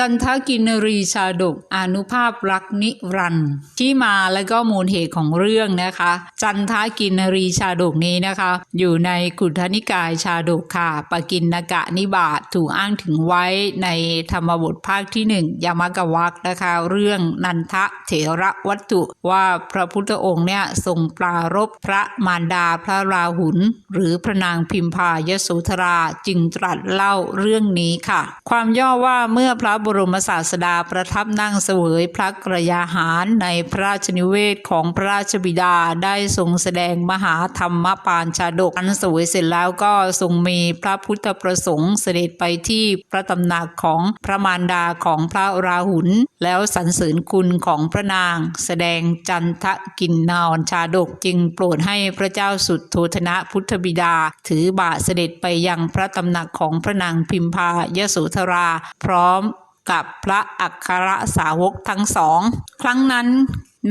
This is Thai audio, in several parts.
จันทกินรีชาดกอนุภาพรักนิรันที่มาและก็มูลเหตุของเรื่องนะคะ จันทกินรีชาดกนี้นะคะ อยู่ในกุฏนิกายชาดกค่ะปกินนกะนิบาตถูกอ้างถึงไว้ในธรรมบทภาคที่หนึ่งยามกวักนะคะ เรื่องนันทะเถระวัตถุว่าพระพุทธองค์เนี่ยทรงปรารบพระมารดาพระราหุลหรือพระนางพิมพายโสธราจึงตรัสเล่าเรื่องนี้ค่ะ ความย่อว่าเมื่อพระบรมศาสดาประทับนั่งเสวยพระกรยาหารในพระราชนิเวศของพระราชบิดาได้ทรงแสดงมหาธรรมปานชาดกอันเสวยเสร็จแล้วก็ทรงมีพระพุทธประสงค์เสด็จไปที่พระตำหนักของพระมารดาของพระราหุลแล้วสรรเสริญคุณของพระนาง แสดงจันทกินนอนชาดกจึงโปรดให้พระเจ้าสุดโทธนะพุทธบิดา ถือบาทเสด็จไปยังพระตำหนักของพระนางพิมพายโสธรา พร้อม กับพระอัครสาวกทั้งสอง ครั้งนั้น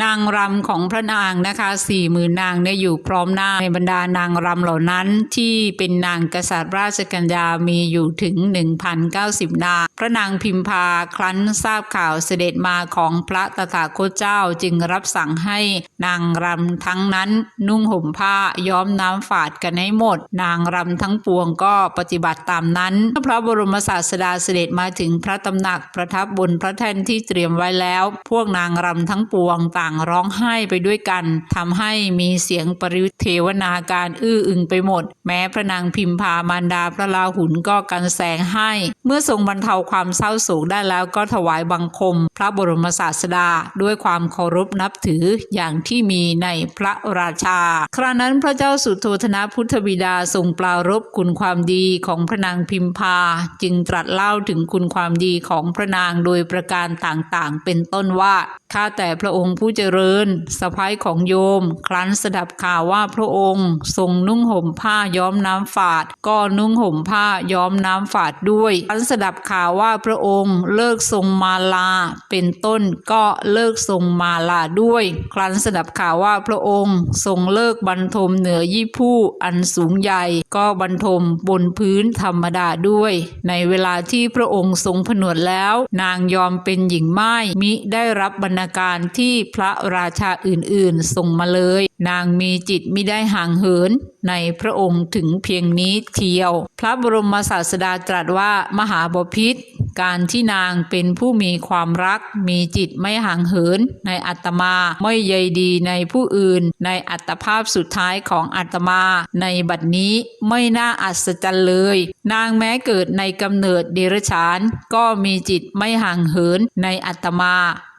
นางรำของพระนางนะคะสี่หมื่นนางเนี่ยอยู่พร้อมหน้าในบรรดานางรำเหล่านั้นที่เป็นนางกษัตริย์ราชกัญญามีอยู่ถึง 1,090 นางพระนางพิมพาครั้นทราบข่าวเสด็จมาของพระตถาคตเจ้าจึงรับสั่งให้นางรำทั้งนั้นนุ่งห่มผ้าย้อมน้ำฝาดกันให้หมด นางรำทั้งปวงก็ปฏิบัติตามนั้นเมื่อพระบรมศาสดาเสด็จมาถึงพระตำหนักประทับบนพระแท่นที่เตรียมไว้แล้ว พวกนางรำทั้งปวงต่างร้องไห้ไปด้วยกันทำให้มีเสียงปริเทวนาการอื้ออึงไปหมด แม้พระนางพิมพามารดาพระราหุลก็กันแสงให้ เมื่อทรงบรรเทาความเศร้าโศกได้แล้วก็ถวายบังคม พระบรมศาสดา ด้วยความเคารพนับถืออย่างที่มีในพระราชา ครานั้นพระเจ้าสุโธธนะพุทธบิดาทรงปรารบคุณความดีของพระนางพิมพา จึงตรัสเล่าถึงคุณความดีของพระนางโดยประการต่างๆ เป็นต้นว่าข้าแต่พระองค์ผู้เจริญสะพ้ายของโยม ครั้นสดับข่าวว่าพระองค์ทรงนุ่งห่มผ้าย้อมน้ำฝาด ก็นุ่งห่มผ้าย้อมน้ำฝาดด้วยครั้นสดับข่าวว่าพระองค์เลิกทรงมาลา เป็นต้นก็เลิกทรงมาลาด้วย ครั้นสดับข่าวว่าพระองค์ทรงเลิกบรรทมเหนือยี่ผู้อันสูงใหญ่ ก็บรรทมบนพื้นธรรมดาด้วย ในเวลาที่พระองค์ทรงผนวดแล้ว นางยอมเป็นหญิงไม้มิได้รับบรรณาการที่พระราชาอื่นๆ ส่งมาเลย นางมีจิตไมิได้ห่างเหิน ในพระองค์ถึงเพียงนี้เทียว พระบรมศาสดาตรัสว่ามหาบพิษการที่นางเป็นผู้มีความรัก มีจิตไม่ห่างเหิน ในอัตมาไม่ใยดีในผู้อื่น ในอัตภาพสุดท้ายของอัตมา ในบัดนี้ไม่น่าอัศจรรย์เลย นางแม้เกิดในกำเนิดเดรัจฉาน ก็มีจิตไม่ห่างเหิน ในอัตมา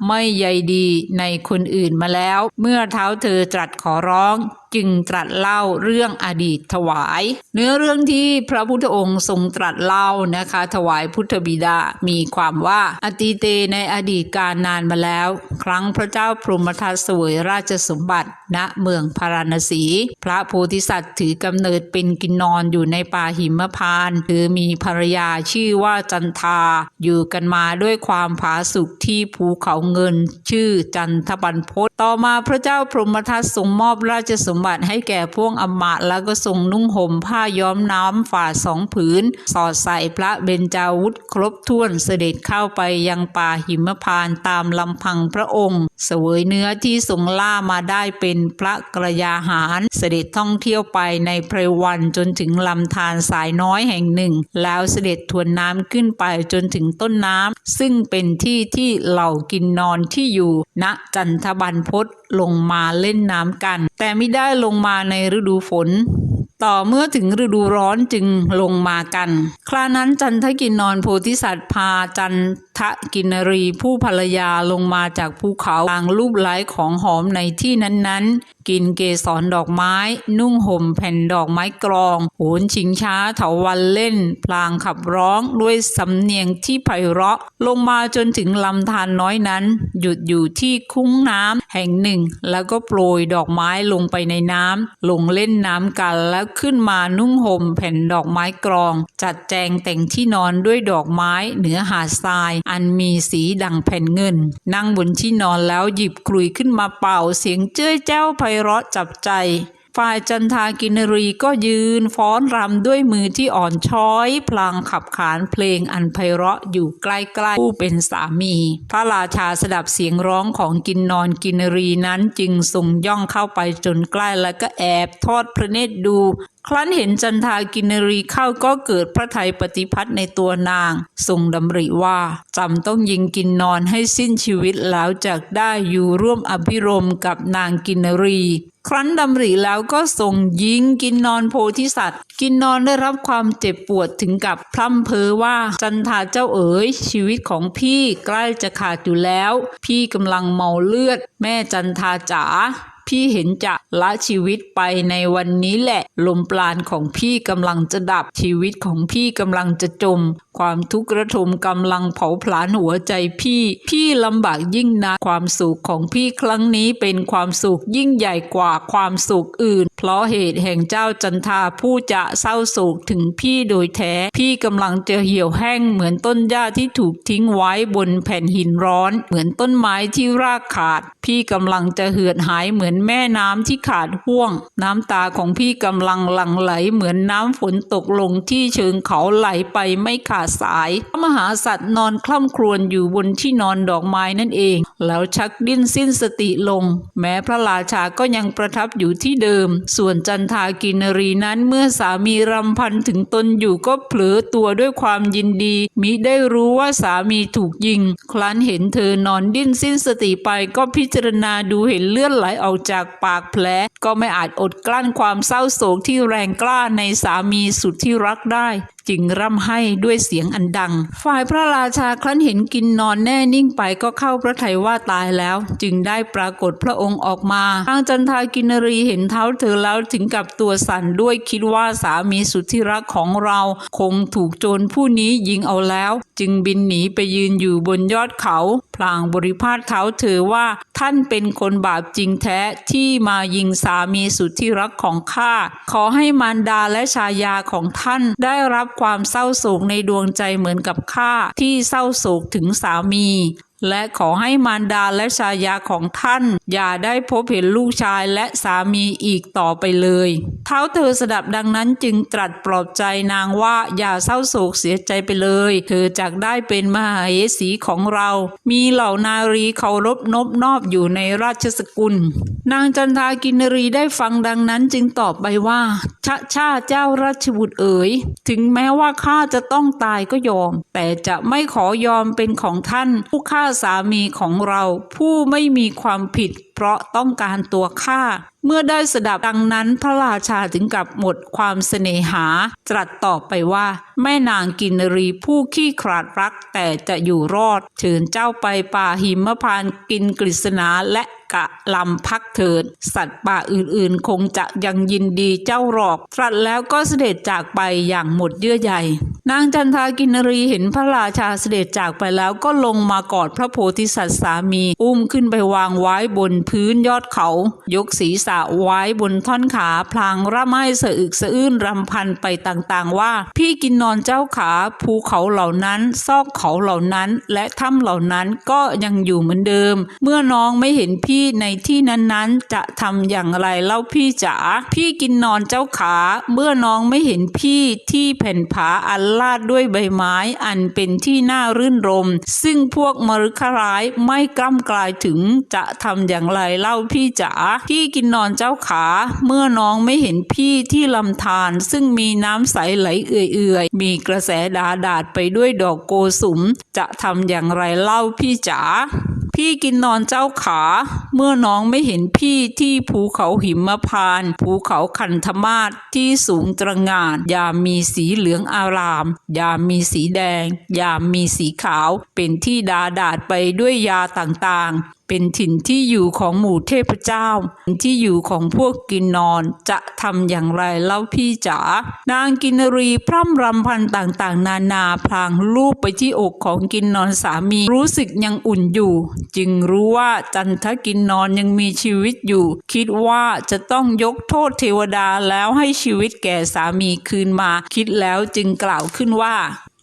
ไม่ใยดีในคนอื่นมาแล้ว เมื่อเท้าเธอตรัสขอร้องจึงตรัสเล่าเรื่องอดีตถวาย เนื้อเรื่องที่พระพุทธองค์ทรงตรัสเล่านะคะ ถวายพุทธบิดามีความว่าอติเตในอดีตการนานมาแล้ว ครั้งพระเจ้าพรหมทัตเสวยราชสมบัติณเมืองพาราณสี พระโพธิสัตว์ถือกำเนิดเป็นกินนอนอยู่ในป่าหิมพานต์คือมีภรรยาชื่อว่าจันทา อยู่กันมาด้วยความผาสุกที่ภูเขาเงินชื่อจันทบันพศต่อมาพระเจ้าพรหมทัตทรงมอบราชสมบัติให้แก่พวกอมาตแล้วก็ทรงนุ่งห่มผ้าย้อมน้ำฝาสองผืน สอดใส่พระเบญจาวุธครบถ้วนเสด็จเข้าไปยังป่าหิมพานต์ตามลำพังพระองค์เสวยเนื้อที่ทรงล่ามาได้เป็นพระกระยาหารเสด็จท่องเที่ยวไปในไพรวันจนถึงลำธารสายน้อยแห่งหนึ่ง แล้วเสด็จทวนน้ำขึ้นไปจนถึงต้นน้ำซึ่งเป็นที่ที่เหล่ากินนอนที่อยู่ณจันทบันพศลงมาเล่นน้ำกัน แต่ไม่ได้ลงมาในฤดูฝน ต่อเมื่อถึงฤดูร้อนจึงลงมากัน ครานั้นจันทกินนอนโพธิสัตว์พาจันทกินรีผู้ภรรยาลงมาจากภูเขาต่างรูปไล้ของหอมในที่นั้นๆ กินเกสรดอกไม้ นุ่งห่มแผ่นดอกไม้กรองโหนชิงช้าเถาวันเล่น พลางขับร้องด้วยสำเนียงที่ไพเราะ ลงมาจนถึงลำธารน้อยนั้น หยุดอยู่ที่คุ้งน้ำแห่งหนึ่ง แล้วก็โปรยดอกไม้ลงไปในน้ำลงเล่นน้ำกันแล้วขึ้นมานุ่งห่มแผ่นดอกไม้กรอง จัดแจงแต่งที่นอนด้วยดอกไม้เหนือหาดทราย อันมีสีดังแผ่นเงิน นั่งบนที่นอนแล้วหยิบกลุยขึ้นมาเป่าเสียงเจ้ยเจ้าไพเราะจับใจ ฝ่ายจันทากินรีก็ยืนฟ้อนรำด้วยมือที่อ่อนช้อย พลางขับขานเพลงอันไพเราะอยู่ใกล้ๆผู้เป็นสามี พระราชาสดับเสียงร้องของกินนอนกินรีนั้นจึงส่งย่องเข้าไปจนใกล้แล้วก็แอบทอดพระเนตรดู ครั้นเห็นจันทากินรีเข้าก็เกิดพระไทยปฏิพัทธ์ในตัวนางทรงดำริว่าจำต้องยิงกินนอนให้สิ้นชีวิตแล้วจากได้อยู่ร่วมอภิรมกับนางกินรีครั้นดำริแล้วก็ส่งยิงกินนอนโพธิสัตว์ กินนอนได้รับความเจ็บปวดถึงกับพร่ำเพ้อว่าจันทาเจ้าเอ๋ยชีวิตของพี่ใกล้จะขาดอยู่แล้ว พี่กำลังเมาเลือด แม่จันทาจ๋า พี่เห็นจะละชีวิตไปในวันนี้แหละ ลมปราณของพี่กำลังจะดับชีวิตของพี่กำลังจะจม ความทุกข์ระทมกำลังเผาผลาญหัวใจพี่ พี่ลำบากยิ่งนะความสุขของพี่ครั้งนี้เป็นความสุขยิ่งใหญ่กว่าความสุขอื่น เพราะเหตุแห่งเจ้าจันทาผู้จะเศร้าโศกถึงพี่โดยแท้ พี่กำลังจะเหี่ยวแห้งเหมือนต้นหญ้าที่ถูกทิ้งไว้บนแผ่นหินร้อน เหมือนต้นไม้ที่รากขาด พี่กำลังจะเหือดหายเหมือนแม่น้ำที่ขาดห่วง น้ำตาของพี่กำลังหลั่งไหลเหมือนน้ำฝนตกลงที่เชิงเขาไหลไปไม่ขาดสายพระมหาสัตว์นอนคล่ำครวญอยู่บนที่นอนดอกไม้นั่นเอง แล้วชักดิ้นสิ้นสติลง แม้พระราชาก็ยังประทับอยู่ที่เดิมส่วนจันทากินรีนั้นเมื่อสามีรำพันถึงตนอยู่ก็เผลอตัวด้วยความยินดี มิได้รู้ว่าสามีถูกยิง ครั้นเห็นเธอนอนดิ้นสิ้นสติไปก็พิจารณาดูเห็นเลือดไหลออกจากปากแผล ก็ไม่อาจอดกลั้นความเศร้าโศกที่แรงกล้าในสามีสุดที่รักได้ จึงร่ำไห้ด้วยเสียงอันดัง ฝ่ายพระราชาครั้นเห็นกินนอนแน่นิ่งไปก็เข้าพระทัยว่าตายแล้ว จึงได้ปรากฏพระองค์ออกมาทางจันทากินรีเห็นเท้าเธอแล้วถึงกับตัวสั่นด้วยคิดว่าสามีสุดที่รักของเรา คงถูกโจรผู้นี้ยิงเอาแล้ว จึงบินหนีไปยืนอยู่บนยอดเขา พลางบริพาทเท้าเธอว่าท่านเป็นคนบาปจริงแท้ที่มายิงสามีสุดที่รักของข้า ขอให้มารดาและชายาของท่านได้รับความเศร้าโศกในดวงใจเหมือนกับข้าที่เศร้าโศกถึงสามี และขอให้มารดาและชายาของท่าน อย่าได้พบเห็นลูกชายและสามีอีกต่อไปเลย เท้าเธอสดับดังนั้นจึงตรัสปลอบใจนางว่าอย่าเศร้าโศกเสียใจไปเลย เธอจากได้เป็นมหาเหสีของเรา มีเหล่านารีเคารพนบนอบอยู่ในราชสกุล นางจันทากินรีได้ฟังดังนั้นจึงตอบไปว่าชะชาเจ้าราชบุตรเอ๋ย ถึงแม้ว่าข้าจะต้องตายก็ยอม แต่จะไม่ขอยอมเป็นของท่านผู้ฆ่าสามีของเราผู้ไม่มีความผิด เพราะต้องการตัวข้าเมื่อได้สดับดังนั้นพระราชาถึงกับหมดความเสน่หา ตรัสตอบไปว่า แม่นางกินรีผู้ขี้ขลาดรักแต่จะอยู่รอดเชิญเจ้าไปป่าหิมพานกินกฤษณาและกะลำพักเถิด สัตว์ป่าอื่นๆ คงจะยังยินดีเจ้าหรอก ตรัสแล้วก็เสด็จจากไปอย่างหมดเยื่อใยนางจันทากินรีเห็นพระราชาเสด็จจากไปแล้วก็ลงมากอดพระโพธิสัตว์สามี อุ้มขึ้นไปวางไว้บนพื้นยอดเขา ยกศีรษะไว้บนท่อนขาพลางร่ำไห้สะอึกสะอื้นรำพันไปต่างๆ ว่า พี่กินนอนเจ้าขาภูเขาเหล่านั้น ซอกเขาเหล่านั้น และถ้ำเหล่านั้นก็ยังอยู่เหมือนเดิม เมื่อน้องไม่เห็นพี่ในที่นั้นๆ จะทำอย่างไรเล่าพี่จ๋าพี่กินนอนเจ้าขา เมื่อน้องไม่เห็นพี่ที่แผ่นผาอันลาดด้วยใบไม้อันเป็นที่น่ารื่นรม ซึ่งพวกมรุขร้ายไม่กล้ำกลายถึงจะทำอย่างไรไรเล่าพี่จ๋าพี่กินนอนเจ้าขา เมื่อน้องไม่เห็นพี่ที่ลำธารซึ่งมีน้ำใสไหลเอื่อยๆ มีกระแสดาดาดไปด้วยดอกโกสุม จะทำอย่างไรเล่าพี่จ๋าพี่กินนอนเจ้าขา เมื่อน้องไม่เห็นพี่ที่ภูเขาหิมพาน ภูเขาคันธมาศที่สูงตระหง่าน ยามมีสีเหลืองอาราม ยามมีสีแดง ยามมีสีขาว เป็นที่ดาดาดไปด้วยยาต่างๆ เป็นถิ่นที่อยู่ของหมู่เทพเจ้าที่อยู่ของพวกกินนอนจะทำอย่างไรเล่าพี่จ๋านางกินรีพร่ำรำพันต่างๆ นานาพลางลูบไปที่อกของกินนอนสามี รู้สึกยังอุ่นอยู่ จึงรู้ว่าจันทกินนอนยังมีชีวิตอยู่ คิดว่าจะต้องยกโทษเทวดาแล้วให้ชีวิตแก่สามีคืนมา คิดแล้วจึงกล่าวขึ้นว่า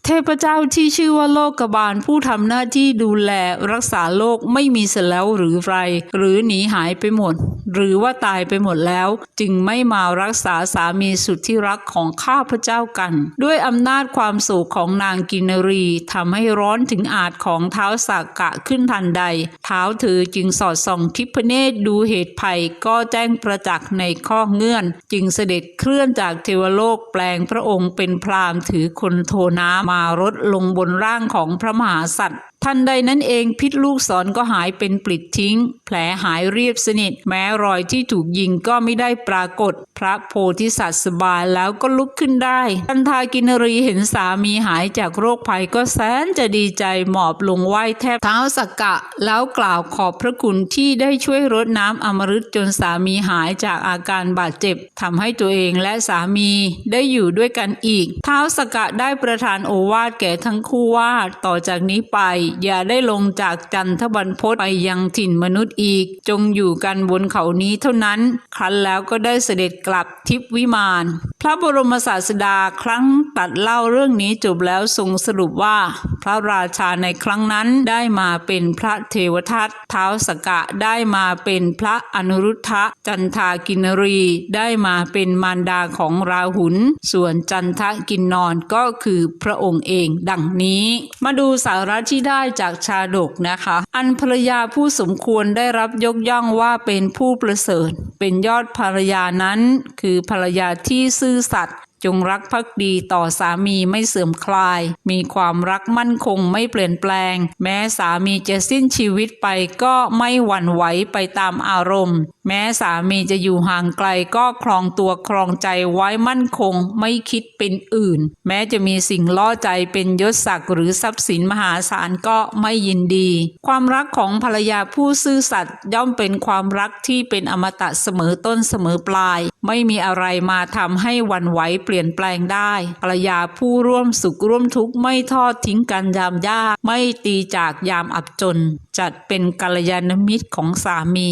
เทพเจ้าที่ชื่อว่าโลกบาลผู้ทำหน้าที่ดูแลรักษาโลกไม่มีเสียแล้วหรือไร หรือหนีหายไปหมด หรือว่าตายไปหมดแล้ว จึงไม่มารักษาสามีสุดที่รักของข้าพเจ้ากัน ด้วยอำนาจความสูขของนางกินรีทำให้ร้อนถึงอาจของเท้าสากกะขึ้นทันใด เท้าเธอจึงสอดส่องทิพเนตรดูเหตุภัยก็แจ้งประจักษ์ในข้อเงื่อน จึงเสด็จเคลื่อนจากเทวโลกแปลงพระองค์เป็นพราหมณ์ถือคนโทน้ำมารดลงบนร่างของพระมหาสัตว์ทันใดนั้นเองพิษลูกศรก็หายเป็นปลิดทิ้ง แผลหายเรียบสนิท แม้รอยที่ถูกยิงก็ไม่ได้ปรากฏ พระโพธิสัตว์สบายแล้วก็ลุกขึ้นได้ทันทากินรีเห็นสามีหายจากโรคภัยก็แสนจะดีใจหมอบลงไหว้แทบเท้าสักกะ แล้วกล่าวขอบพระคุณที่ได้ช่วยรดน้ำอมฤตจนสามีหายจากอาการบาดเจ็บทำให้ตัวเองและสามีได้อยู่ด้วยกันอีก เท้าสกกะได้ประทานโอวาทแก่ทั้งคู่ว่าต่อจากนี้ไปอย่าได้ลงจากจันทบรรพตไปยังถิ่นมนุษย์อีก จงอยู่กันบนเขานี้เท่านั้น ครั้นแล้วก็ได้เสด็จกลับทิพวิมาน พระบรมศาสดาครั้งตัดเล่าเรื่องนี้จบแล้วทรงสรุปว่า พระราชาในครั้งนั้นได้มาเป็นพระเทวทัตเท้าสกกะได้มาเป็นพระอนุรุทธะจันทากินรีได้มาเป็นมารดาของราหุลส่วนจันทกินนอนก็คือพระองค์เองดังนี้ มาดูสาระที่ได้ได้จากชาดกนะคะ อันภรรยาผู้สมควรได้รับยกย่องว่าเป็นผู้ประเสริฐ เป็นยอดภรรยานั้น คือภรรยาที่ซื่อสัตย์จงรักภักดีต่อสามีไม่เสื่อมคลาย มีความรักมั่นคงไม่เปลี่ยนแปลง แม้สามีจะสิ้นชีวิตไปก็ไม่หวั่นไหวไปตามอารมณ์ แม้สามีจะอยู่ห่างไกลก็ครองตัวครองใจไว้มั่นคง ไม่คิดเป็นอื่น แม้จะมีสิ่งล่อใจเป็นยศศักดิ์หรือทรัพย์สินมหาศาลก็ไม่ยินดี ความรักของภรรยาผู้ซื่อสัตย์ย่อมเป็นความรักที่เป็นอมตะเสมอต้นเสมอปลาย ไม่มีอะไรมาทำให้หวั่นไหวเปลี่ยลี่ยนแปลงได้ภรรยาผู้ร่วมสุขร่วมทุกข์ไม่ทอดทิ้งกันยามยากไม่ตีจากยามอับจน จัดเป็นกัลยาณมิตรของสามี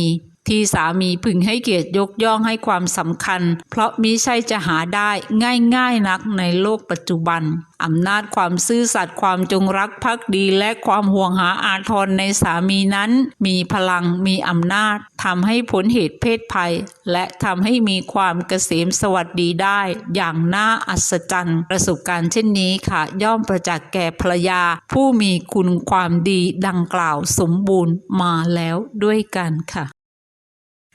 ที่สามีพึงให้เกียรติยกย่องให้ความสำคัญ เพราะมิใช่จะหาได้ง่ายๆนักในโลกปัจจุบันอำนาจความซื่อสัตย์ความจงรักภักดีและความห่วงหาอาทรในสามีนั้น มีพลังมีอำนาจทำให้ผลเหตุเพศภัย และทำให้มีความเกษมสวัสดีได้ อย่างน่าอัศจรรย์ ประสบการณ์เช่นนี้ค่ะ ย่อมประจักษ์แก่ภรรยา ผู้มีคุณความดีดังกล่าวสมบูรณ์มาแล้วด้วยกันค่ะ